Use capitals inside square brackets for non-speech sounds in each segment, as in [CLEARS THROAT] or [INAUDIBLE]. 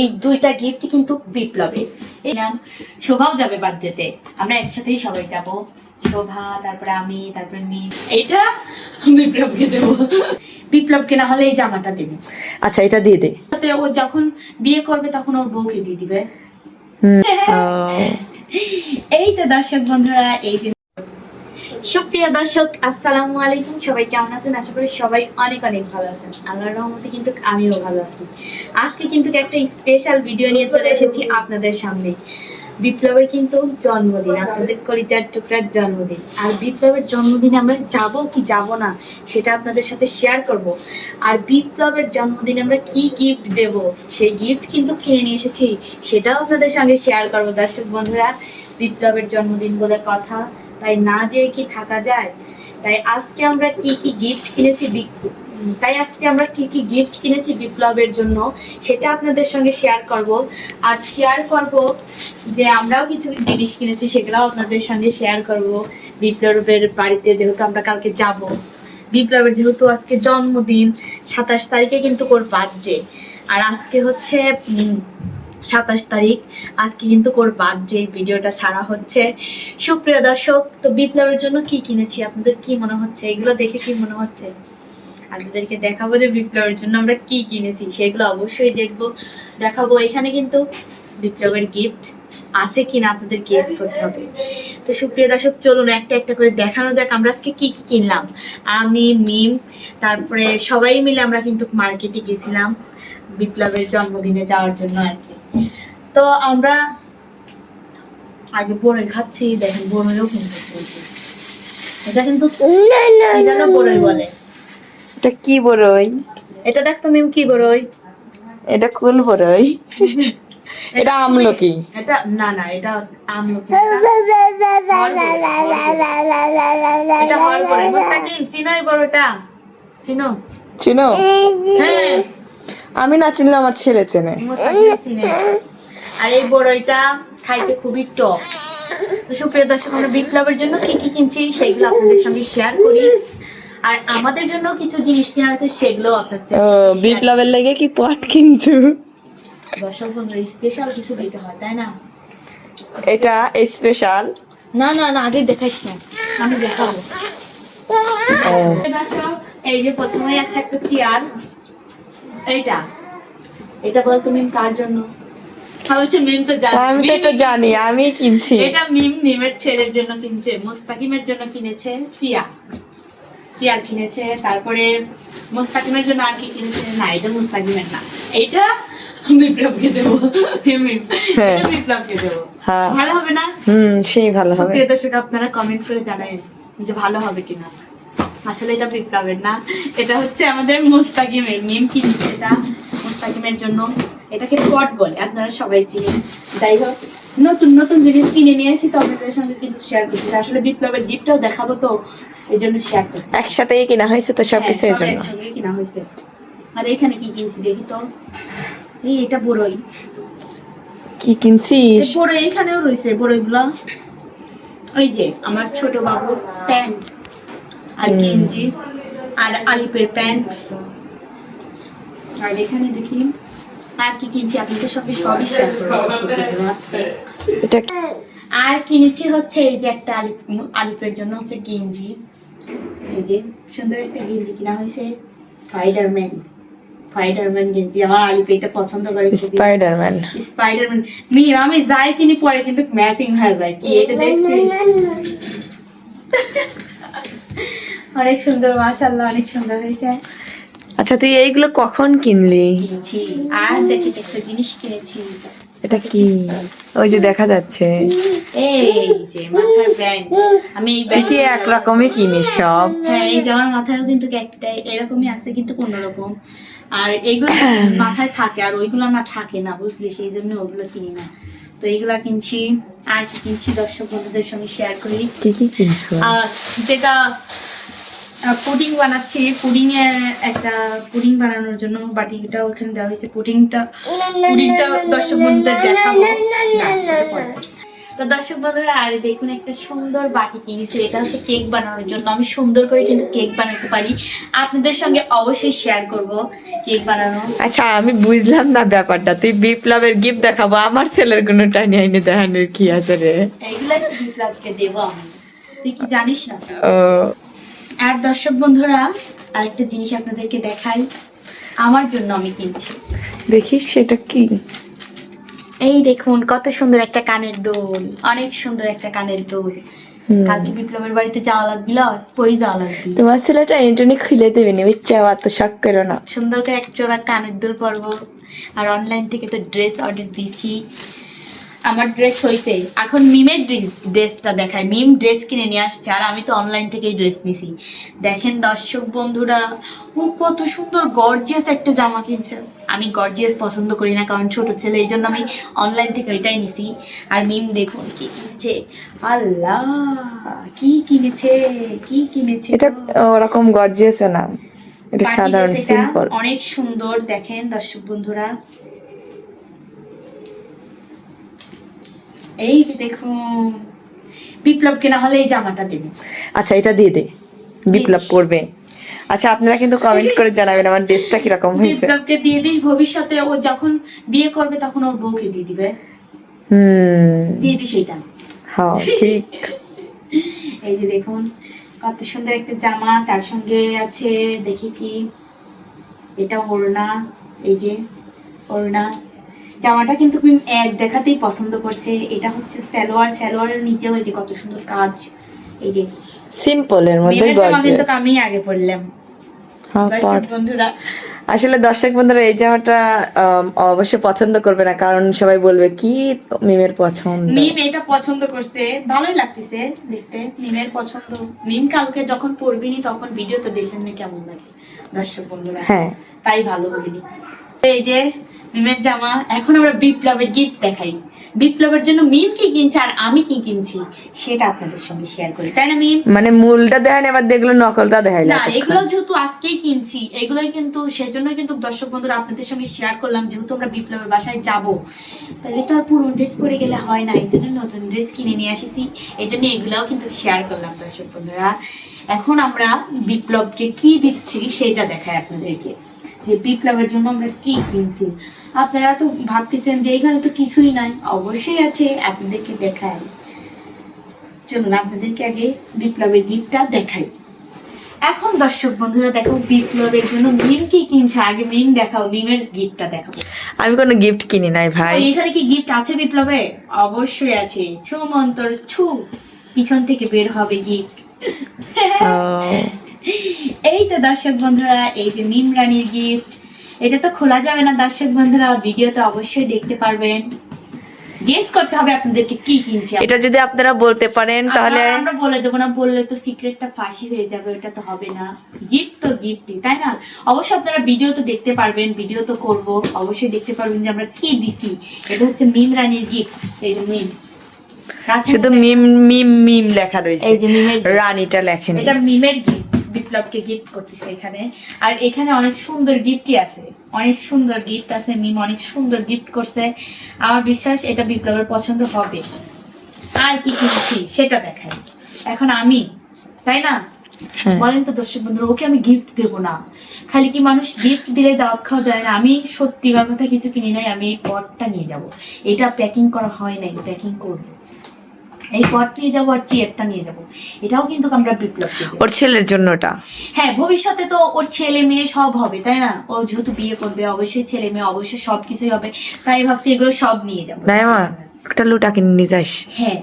এই দুইটা গিফট কিন্তু বিপ্লবের এই নাম শোভাও যাবে বার্থডেতে। আমরা একসাথেই সবাই যাব। শোভা তারপরে আমি তারপরে মি এইটা বিপ্লবকে দেব। বিপ্লবকে না হলে এই জামাটা দেবো। আচ্ছা এটা দিয়ে দে। তাতে ও যখন বিয়ে করবে তখন ওর বউকে দিয়ে দিবে। এই তো দর্শক বন্ধুরা এই সুপ্রিয় দর্শক, আসসালামু আলাইকুম। সবাই কেমন আছেন? আশা করি সবাই অনেক অনেক ভালো আছেন। আল্লাহর রহমতে কিন্তু আমিও ভালো আছি। আজকে কিন্তু একটা স্পেশাল ভিডিও নিয়ে চলে এসেছি আপনাদের সামনে। বিপ্লবের কিন্তু জন্মদিন, আপনাদের কলিজার টুকরার জন্মদিন। আর বিপ্লবের জন্মদিনে আমরা যাব কি যাব না, সেটা আপনাদের সাথে শেয়ার করব। আর বিপ্লবের জন্মদিনে আমরা কি গিফট দেব, সেই গিফট কিন্তু কিনে নিয়ে এসেছি। সেটাও আপনাদের সঙ্গে শেয়ার করব। দর্শক বন্ধুরা, বিপ্লবের জন্মদিন বলে কথা। তাই না যেয়ে কি থাকা যায়? তাই আজকে আমরা কি কি গিফট কিনেছি তাই আজকে আমরা কি কি গিফট কিনেছি বিপ্লবের জন্য সেটা আপনাদের সঙ্গে শেয়ার করব। আর শেয়ার করব যে আমরাও কিছু জিনিস কিনেছি সেগুলোও আপনাদের সঙ্গে শেয়ার করব। বিপ্লবের বাড়িতে যেহেতু আমরা কালকে যাব, বিপ্লবের যেহেতু আজকে জন্মদিন, সাতাশ তারিখে কিন্তু ওর বার্থডে আর আজকে হচ্ছে সাতাশ তারিখ। আজকে কিন্তু ওর বার্থডে ভিডিওটা ছাড়া হচ্ছে। সুপ্রিয় দর্শক, তো বিপ্লবের জন্য কি কিনেছি? আপনাদের কি মনে হচ্ছে? এগুলো দেখে কি মনে হচ্ছে? আপনাদেরকে দেখাবো যে বিপ্লবের জন্য আমরা কি কিনেছি। সেগুলো অবশ্যই দেখব। দেখাবো এখানে কিন্তু বিপ্লবের গিফট আছে কিনা আপনাদের গেস করতে হবে। তো সুপ্রিয় দর্শক, চলুন একটা একটা করে দেখানো যাক আমরা আজকে কি কি কিনলাম। আমি, মিম, তারপরে সবাই মিলে আমরা কিন্তু মার্কেটে গেছিলাম বিপ্লবের জন্মদিনে যাওয়ার জন্য আর কি। তো আমরা আগে বড়ই খাচ্ছি দেখেন বড়ইও কিন্তু এটা কিন্তু এটা না বড়ই বলে এটা কি বড়ই এটা দেখ তুমি কি বড়ই এটা কুল বড়ই এটা আমলকি এটা না না এটা আমলকি এটা ফল বড়ই মুস্তাকিম চিনোই বড়টা চিনো চিনো হ্যাঁ আমি না চিনলে আমার ছেলে চেনে। চিনে। আর এই বড়ইটা খাইতে খুবই টক। সুপ্রিয় দর্শক আমরা বিপ্লবের জন্য কি কি কিনছি সেগুলো আপনাদের সঙ্গে শেয়ার করি। আর আমাদের জন্য কিছু জিনিস কেনা হয়েছে সেগুলো আপনাদের বিপ্লবের লেগে কি পট কিন্তু দর্শক বন্ধুরা স্পেশাল কিছু দিতে হয় তাই না? এটা স্পেশাল না না না আগে দেখাইস না। আমি দেখাবো। এই যে প্রথমে আছে একটা চেয়ার এইটা। এটা বল তুমি কার জন্য? হচ্ছে মিম তো জানি। আমি তো এটা জানি আমি কিনছি। এটা মিম মিমের ছেলের জন্য কিনছে মুস্তাকিমের জন্য কিনেছে চিয়া চিয়ার কিনেছে তারপরে মুস্তাকিমের জন্য আর কি কিনেছে? না এটা মুস্তাকিমের না। বিপ্লবকে দেবো। মিম হ্যাঁ। এটা বিপ্লবকে দেবো। হ্যাঁ। ভালো হবে না? হুম সেই ভালো হবে। দর্শক আপনারা কমেন্ট করে জানাবেন যে ভালো হবে কিনা। আসলে এটা বিপ্লবের না। এটা হচ্ছে আমাদের মুস্তাকিমের মিম কিনছে এটা। মুস্তাকিমের জন্য এটাকে পট বলে আপনারা সবাই চিনেন। যাই হোক নতুন নতুন জিনিস কিনে নিয়ে এসেছি তো আপনাদের সঙ্গে কিন্তু শেয়ার করছি। আসলে বিপ্লবের গিফটটাও দেখাবো তো এই জন্য শেয়ার করছি। একসাথেই কিনা হয়েছে তো হ্যাঁ, সব জন্য। একসঙ্গে কিনা হয়েছে। আর এখানে কি কিনছি দেখি তো? এই এটা বড়ই। কি কিনছিস? বড় এখানেও রয়েছে বড়গুলো ওই যে আমার ছোট বাবুর প্যান্ট আর গেঞ্জি আর আলিপের প্যান্ট। আর এখানে দেখি। আর কি কিনছি? আপনাদের সঙ্গে সবই শেয়ার করব। এটা আর কিনেছি হচ্ছে এই যে একটা আলিপ আলিপের জন্য হচ্ছে গেঞ্জি। এই যে সুন্দর একটা গেঞ্জি কিনা হয়েছে। স্পাইডারম্যান স্পাইডারম্যান গেঞ্জি। আমার আলিপ এটা পছন্দ করে স্পাইডারম্যান স্পাইডারম্যান মি আমি যাই কিনি পরে কিন্তু ম্যাচিং হয়ে যায়। কি এটা দেখছিস? অনেক সুন্দর মাশাআল্লাহ অনেক সুন্দর হয়েছে। আচ্ছা তুই এইগুলো কখন কিনলি? কিনছি। আর দেখি একটা জিনিস কিনেছি। এটা কি? ওই যে দেখা যাচ্ছে। এই যে মাথার ব্যান্ড। আমি এই কি ব্যান্ড এক রকমই কিনিস সব? হ্যাঁ এই যে আমার মাথায়ও কিন্তু এরকমই আছে কিন্তু অন্যরকম। আর এইগুলো [CLEARS THROAT] মাথায় থাকে আর ওইগুলো না থাকে না বুঝলি? সেই জন্য ওগুলো কিনি না। তো এইগুলা কিনছি। আর কি কিনছি দর্শক বন্ধুদের সঙ্গে শেয়ার করি। কি কি কিনছো? আর যেটা পুডিং বানাচ্ছি। পুডিং এ একটা পুডিং বানানোর জন্য বাটিটা ওখানে দেওয়া হয়েছে। পুডিংটা পুডিংটা দর্শক বন্ধুদের দেখাবো। তো দর্শক বন্ধুরা আর দেখুন একটা সুন্দর বাটি কিনেছি এটা হচ্ছে কেক বানানোর জন্য। আমি সুন্দর করে কিন্তু কেক বানাতে পারি। আপনাদের সঙ্গে অবশ্যই শেয়ার করব কেক বানানো। আচ্ছা আমি বুঝলাম না ব্যাপারটা। তুই বিপ্লবের গিফট দেখাবো। আমার ছেলের কোনো টাইনি আইনি দেখানোর কি আছে রে? এইগুলো বিপ্লবকে দেবো আমি? তুই কি জানিস না? ও আর দর্শক বন্ধুরা আরেকটা জিনিস আপনাদেরকে দেখাই। আমার জন্য আমি কিনছি। দেখিস সেটা কি? এই দেখুন কত সুন্দর একটা কানের দোল অনেক সুন্দর একটা কানের দোল। কালকে বিপ্লবের বাড়িতে যাওয়া লাগবি লয় পরি যাওয়া লাগবি তোমার ছেলেটা ইন্টারনেট খুলে দেবে নি বুঝছ? এত শখ করো না। সুন্দর করে এক জোড়া কানের দুল পরবো। আর অনলাইন থেকে তো ড্রেস অর্ডার দিছি। আমার ড্রেস হইতে এখন মিমের ড্রেসটা দেখায় মিম ড্রেস কিনে নিয়ে আসছে আর আমি তো অনলাইন থেকেই ড্রেস নিছি। দেখেন দর্শক বন্ধুরা ও কত সুন্দর গর্জিয়াস একটা জামা কিনছে। আমি গর্জিয়াস পছন্দ করি না কারণ ছোট ছেলে এই জন্য আমি অনলাইন থেকে ওইটাই নিছি। আর মিম দেখুন কি কিনছে। আল্লাহ কি কিনেছে কি কিনেছে এটা ওরকম গর্জিয়াস না। এটা সাধারণ সিম্পল অনেক সুন্দর দেখেন দর্শক বন্ধুরা। এই যে দেখুন বিপ্লবকে না হলে এই জামাটা দেবে। আচ্ছা এটা দিয়ে দে। বিপ্লব। পড়বে আচ্ছা আপনারা কিন্তু কমেন্ট করে জানাবেন আমার ড্রেসটা কীরকম হয়েছে। বিপ্লবকে দিয়ে দিস ভবিষ্যতে ও যখন বিয়ে করবে তখন ওর বউকে দিয়ে দিবে। হুম। দিয়ে দিস এটা। হ্যাঁ ঠিক। [LAUGHS] এই যে দেখুন কত সুন্দর একটা জামা তার সঙ্গে আছে দেখি কি। এটা ওড়না এই যে ওড়না। জামাটা কিন্তু আমি এক দেখাতেই পছন্দ করছে। এটা হচ্ছে সালোয়ার। সালোয়ারের নিচে ওই যে কত সুন্দর কাজ। এই যে সিম্পলের মধ্যে কিন্তু আমি আগে পড়লাম হ্যাঁ বন্ধুরা। আসলে দর্শক বন্ধুরা এই জামাটা অবশ্যই পছন্দ করবে না কারণ সবাই বলবে কি মিমের পছন্দ? মিম এটা পছন্দ করছে। ভালোই লাগতেছে দেখতে। মিমের পছন্দ। মিম কালকে যখন পড়বিনি তখন ভিডিও তো দেখেন না কেমন লাগে দর্শক বন্ধুরা। হ্যাঁ। তাই ভালো বলিনি। এই যে মিমের জামা এখন আমরা বিপ্লবের গিফট দেখাই। বিপ্লবের জন্য মিম কি কিনছে আর আমি কি কিনছি সেটা আপনাদের সঙ্গে শেয়ার করি। তাই না মিম? মানে মূলটা দেখায় না এবার দেখল নকলটা দেখায় না এগুলো যেহেতু আজকেই কিনছি এগুলোই কিন্তু সেজন্যই কিন্তু দর্শক বন্ধুরা আপনাদের সঙ্গে শেয়ার করলাম যেহেতু আমরা বিপ্লবের বাসায় যাব। তাহলে তো আর পুরনো ড্রেস পরে গেলে হয় না এই জন্য নতুন ড্রেস কিনে নিয়ে আসিছি। এই জন্য এগুলাও কিন্তু শেয়ার করলাম দর্শক বন্ধুরা। এখন আমরা বিপ্লবকে কি দিচ্ছি সেটা দেখাই আপনাদেরকে। যে বিপ্লবের জন্য আমরা কি কিনছি? আপনারা তো ভাবতেছেন যে এখানে তো কিছুই নাই। অবশ্যই আছে আপনাদেরকে দেখাই। চলুন আপনাদেরকে আগে বিপ্লবের গিফটটা দেখাই। এখন দর্শক বন্ধুরা দেখো বিপ্লবের জন্য মিম কি কিনছে? আগে মিম দেখাও মিমের গিফটটা দেখাবো আমি কোনো গিফট কিনি নাই ভাই। এখানে কি গিফট আছে বিপ্লবে অবশ্যই আছে। ছু মন্তর ছু পিছন থেকে বের হবে গিফট। এই তো দর্শক বন্ধুরা এই যে মিম রানীর গিফট এটা তো খোলা যাবে না দর্শক বন্ধুরা ভিডিওতে অবশ্যই দেখতে পারবেন। গেস করতে হবে আপনাদেরকে কি কিনছে এটা যদি আপনারা বলতে পারেন তাহলে আমরা- বলে দেবো না বললে তো সিক্রেটটা ফাঁসি হয়ে যাবে ওটা তো হবে না। গিফট তো গিফটই তাই না? অবশ্যই আপনারা ভিডিও তো দেখতে পারবেন ভিডিও তো করব অবশ্যই দেখতে পারবেন যে আমরা কি দিছি। এটা হচ্ছে মিম রানীর গিফট এই যে মিম। শুধু মিম মিম মিম লেখা রয়েছে। এই যে মিমের। রানীটা লেখেনি এটা মিমের গিফট বিপ্লবকে গিফট করতেছে এখানে। আর এখানে অনেক সুন্দর গিফটই আছে। অনেক সুন্দর গিফট আছে মিম অনেক সুন্দর গিফট করছে। আমার বিশ্বাস এটা বিপ্লবের পছন্দ হবে। আর কি কিনেছি সেটা দেখাই। এখন আমি তাই না? হ্যাঁ। বলেন তো দর্শক বন্ধুরা ওকে আমি গিফট দেবো না। খালি কি মানুষ গিফট দিলে দাওয়াত খাওয়া যায় না? আমি সত্যি কথা কিছু কিনি নাই আমি এই পটটা নিয়ে যাব। এটা প্যাকিং করা হয় নাই প্যাকিং করব। এই পট নিয়ে যাব আর চেয়ারটা নিয়ে যাব। এটাও কিন্তু আমরা বিপ্লবকে দেবো। ওর ছেলের জন্য ওটা হ্যাঁ ভবিষ্যতে তো ওর ছেলে মেয়ে সব হবে তাই না? ও যেহেতু বিয়ে করবে অবশ্যই ছেলে মেয়ে অবশ্যই সব কিছুই হবে। তাই ভাবছি এগুলো সব নিয়ে যাব। নাই মা ওটা লুটা কিনে নিয়ে যাস। হ্যাঁ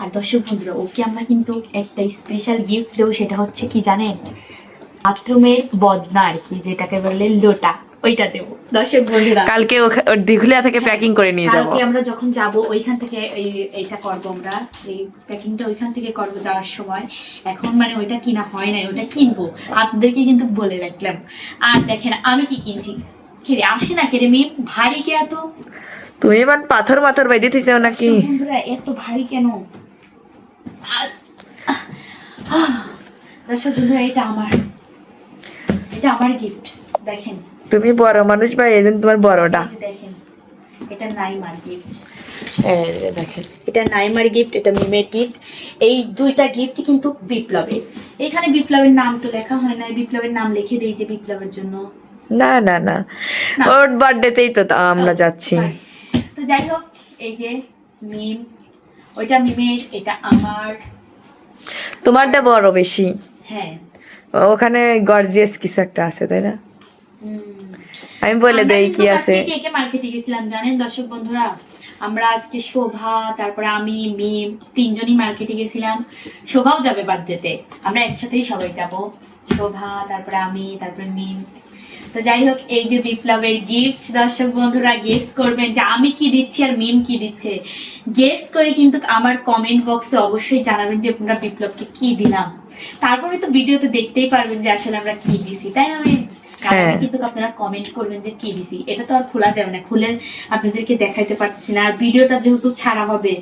আর দর্শক বন্ধুরা ওকে আমরা কিন্তু একটা স্পেশাল গিফট দেবো সেটা হচ্ছে কি জানেন? বাথরুমের বদনা আর কি যেটাকে বলে লোটা। ওইটা দেবো। দর্শক বন্ধুরা কালকে দিঘুলিয়া থেকে প্যাকিং করে নিয়ে যাব। কালকে আমরা যখন যাব ওইখান থেকে এই এটা করব আমরা। এই প্যাকিংটা ওইখান থেকে করব যাওয়ার সময়। এখন মানে ওইটা কিনা হয় নাই ওটা কিনবো। আপনাদেরকে কিন্তু বলে রাখলাম। আর দেখেন আমি কি কিনছি? কেরে আসে না কেরে মেয়ে? ভারী কে এত? তুমি এবার পাথর মাথর বাইরে দিতেছো নাকি? বন্ধুরা এত ভারী কেন? দর্শক বন্ধুরা এটা আমার। এটা আমার গিফট দেখেন তুমি বড় মানুষ ভাই এই জন্য তোমার বড়টা? দেখেন এটা নাইমার গিফট দেখেন। এটা নাইমার গিফট এটা মিমের গিফট এই দুইটা গিফট কিন্তু বিপ্লবের। এখানে বিপ্লবের নাম তো লেখা হয় না বিপ্লবের নাম লিখে দেই যে বিপ্লবের জন্য। না না না। ওর বার্থডেতেই তো আমরা যাচ্ছি। তো যাই হোক এই যে মিম ওইটা মিমের এটা আমার। তোমারটা বড় বেশি। হ্যাঁ। ওখানে গর্জিয়াস কিছু একটা আছে তাই না? আমি বলে দেই কি আছে। কে কে মার্কেটে গেছিলাম জানেন? দর্শক বন্ধুরা আমরা আজকে শোভা তারপরে আমি মিম তিনজনই মার্কেটে গেছিলাম শোভাও যাবে বার্থডেতে। আমরা একসাথেই সবাই যাব। শোভা তারপরে আমি তারপরে মিম। তো যাই হোক এই যে বিপ্লবের গিফট দর্শক বন্ধুরা গেস করবেন যে আমি কি দিচ্ছি আর মিম কি দিচ্ছে। গেস করে কিন্তু আমার কমেন্ট বক্সে অবশ্যই জানাবেন যে আমরা বিপ্লবকে কি দিলাম। তারপরে তো ভিডিওতে দেখতেই পারবেন যে আসলে আমরা কি দিছি তাই না আমি হ্যাঁ। কিন্তু আপনারা কমেন্ট করবেন যে কি দিছি? এটা তো আর খোলা যাবে না। খুলে আপনাদেরকে দেখাইতে পারতেছি না। আর ভিডিওটা যেহেতু ছাড়া হবে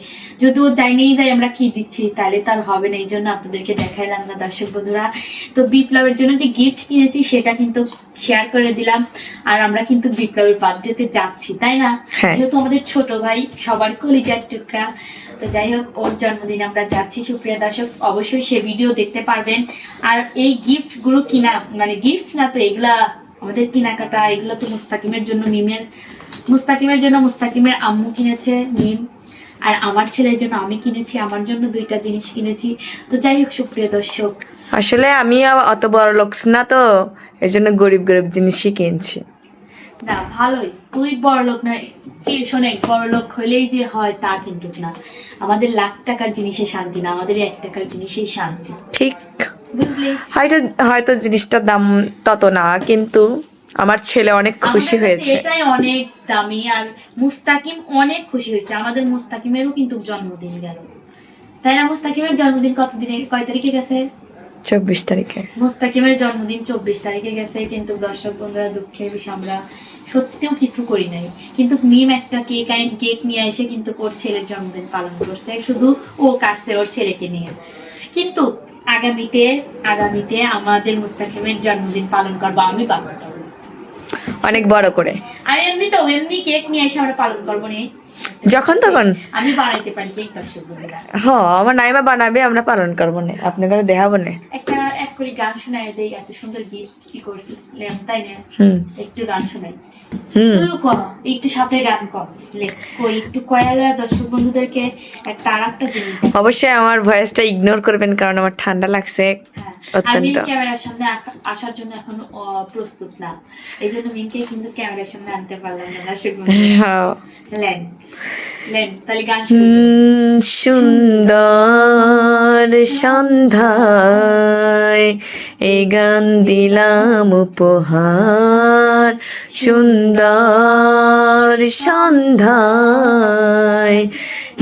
যদি ও জানিয়েই যায় আমরা কি দিচ্ছি তাহলে তার হবে না। এই জন্য আপনাদেরকে দেখাইলাম না দর্শক বন্ধুরা। তো বিপ্লবের জন্য যে গিফট কিনেছি সেটা কিন্তু শেয়ার করে দিলাম। আর আমরা কিন্তু বিপ্লবের বার্থডেতে যাচ্ছি তাই না? হ্যাঁ। যেহেতু আমাদের ছোট ভাই সবার কলিজার টুকরা। তো যাই হোক, ওর জন্মদিনে আমরা যাচ্ছি, সুপ্রিয়া দর্শক অবশ্যই সে ভিডিও দেখতে পারবেন। আর এই গিফটগুলো কিনা মানে গিফট না তো, এগুলা আমাদের কেনাকাটা, এগুলো তো মুস্তাকিমের জন্য মিমের, মুস্তাকিমের জন্য মুস্তাকিমের আম্মু কিনেছে, মিম। আর আমার ছেলের জন্য আমি কিনেছি, আমার জন্য দুইটা জিনিস কিনেছি। তো যাই হোক, সুপ্রিয় দর্শক। আসলে আমি অত বড় লোকস না তো এই জন্য গরিব গরিব জিনিসই কিনছি। না ভালোই। তুই বড় লোক না যে শোনে বড় লোক হলেই যে হয় তা কিন্তু না। আমাদের লাখ টাকার জিনিসে শান্তি না আমাদের এক টাকার জিনিসেই শান্তি। ঠিক। হয়তো হয়তো জিনিসটার দাম তত না কিন্তু আমার ছেলে অনেক খুশি হয়েছে। এটাই অনেক দামি আর মুস্তাকিম অনেক খুশি হয়েছে। আমাদের মুস্তাকিমেরও কিন্তু জন্মদিন গেল। তাই না মুস্তাকিমের জন্মদিন কত দিনে কয় তারিখে গেছে? চব্বিশ তারিখে। মুস্তাকিমের জন্মদিন চব্বিশ তারিখে গেছে কিন্তু দর্শক বন্ধুরা দুঃখের বিষয় আমরা সত্যিও কিছু করি নাই। কিন্তু মিম একটা কেক আইন কেক নিয়ে এসে কিন্তু ওর ছেলের জন্মদিন পালন করছে। শুধু ও কাটছে ওর ছেলেকে নিয়ে। কিন্তু আগামীতে আগামীতে আমাদের মুস্তাকিমের জন্মদিন পালন করব আমি পালন করব অনেক বড় করে। আর এমনি তো এমনি কেক নিয়ে এসে আমরা পালন করব নি। যখন তখন? আমি বানাইতে পারি কেক দর্শক বন্ধুরা হ আমার নাইমা বানাবে আমরা পালন করব না। আপনাকে দেখাবো না। একটা এক করে গান শোনাই দেই এত সুন্দর গিফট কি করছিলাম তাই না? একটু গান শোনাই তুইও কর একটু সাথে গান কর। কই একটু কয়ালা দর্শক বন্ধুদেরকে একটা আর একটা জিনিস অবশ্যই আমার ভয়েসটা ইগনোর করবেন কারণ আমার ঠান্ডা লাগছে হ্যাঁ অত্যন্ত। ক্যামেরার সামনে আসার জন্য এখন প্রস্তুত না। এই জন্য মিমকে কিন্তু ক্যামেরার সামনে আনতে পারলাম না দর্শক বন্ধু সুন্দর সন্ধ্যায় এই গান দিলাম উপহার। সুন্দর সন্ধ্যায়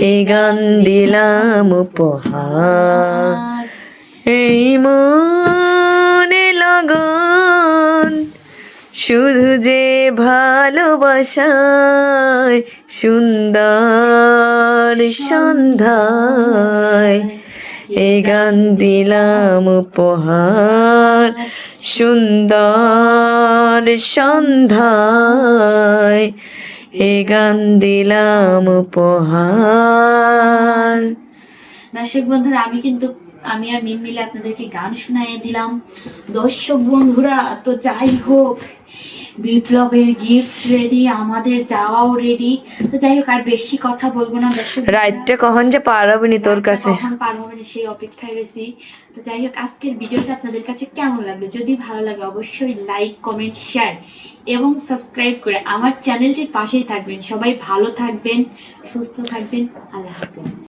এই গান দিলাম উপহার। এই মনে লগন শুধু যে ভালোবাসায়, সুন্দর সন্ধ্যায় এই গান দিলাম উপহার, সুন্দর সন্ধ্যায় এই গান দিলাম উপহার। দর্শক বন্ধুরা, আমি কিন্তু আমি আর মিম মিলে আপনাদেরকে গান শোনাইয়ে দিলাম। দর্শক বন্ধুরা তো যাই হোক বিপ্লবের গিফট রেডি আমাদের যাওয়াও রেডি তো যাই হোক আর বেশি কথা বলব না দর্শক। রাইটটা কখন যে পার হবনি তোর কাছে? কখন পার হবে না সেই অপেক্ষায় রয়েছি। তো যাই হোক আজকের ভিডিওটা আপনাদের কাছে কেমন লাগল? যদি ভালো লাগে অবশ্যই লাইক কমেন্ট শেয়ার এবং সাবস্ক্রাইব করে আমার চ্যানেলটির পাশেই থাকবেন। সবাই ভালো থাকবেন সুস্থ থাকবেন। আল্লাহ হাফেজ।